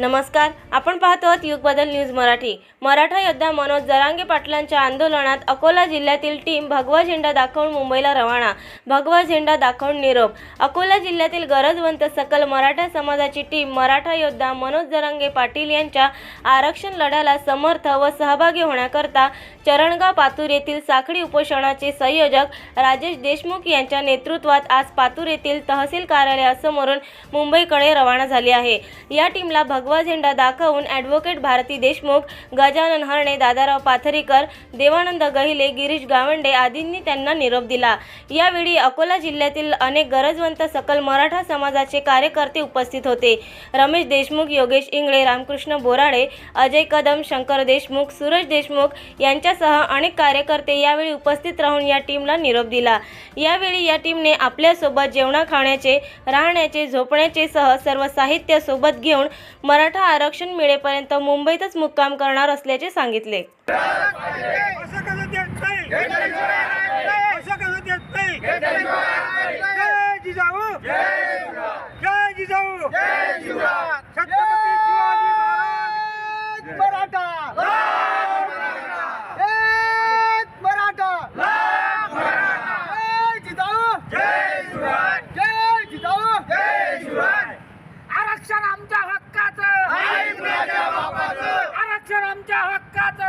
नमस्कार आपण पाहतो आहोत युगबदल न्यूज मराठी. मराठा योद्धा मनोज जरांगे पाटलांच्या आंदोलनात अकोला जिल्ह्यातील टीम भगवा झेंडा दाखवून मुंबईला रवाना. भगवा झेंडा दाखवून निरोप. अकोला जिल्ह्यातील गरजवंत सकल मराठा समाजाची टीम मराठा योद्धा मनोज जरांगे पाटील यांच्या आरक्षण लढ्याला समर्थ व सहभागी होण्याकरता चरणगाव पातूर येथील साखळी उपोषणाचे संयोजक राजेश देशमुख यांच्या नेतृत्वात आज पातूर येथील तहसील कार्यालयासमोरून मुंबईकडे रवाना झाली आहे. या टीमला भगवा झेंडा दाखवून ॲडव्होकेट भारती देशमुख गजानन हरणे दादाराव पाथरीकर देवानंद गहिले गिरीश गावंडे आदींनी त्यांना निरोप दिला. यावेळी अकोला जिल्ह्यातील अनेक गरजवंत सकल मराठा समाजाचे कार्यकर्ते उपस्थित होते. रमेश देशमुख योगेश इंगळे रामकृष्ण बोराडे अजय कदम शंकर देशमुख सूरज देशमुख यांच्यासह अनेक कार्यकर्ते यावेळी उपस्थित राहून या टीमला निरोप दिला. यावेळी या टीमने आपल्यासोबत जेवणा खाण्याचे राहण्याचे झोपण्याचे सह सर्व साहित्य सोबत घेऊन मराठा आरक्षण मिळेपर्यंत मुंबईतच मुक्काम करणार असल्याचे सांगितले.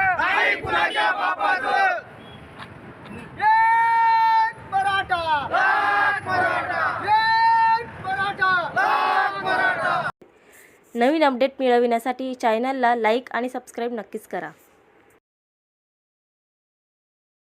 एक मराठा. एक मराठा. नवीन अपडेट मिळविण्यासाठी चॅनलला लाईक आणि सबस्क्राईब नक्कीच करा.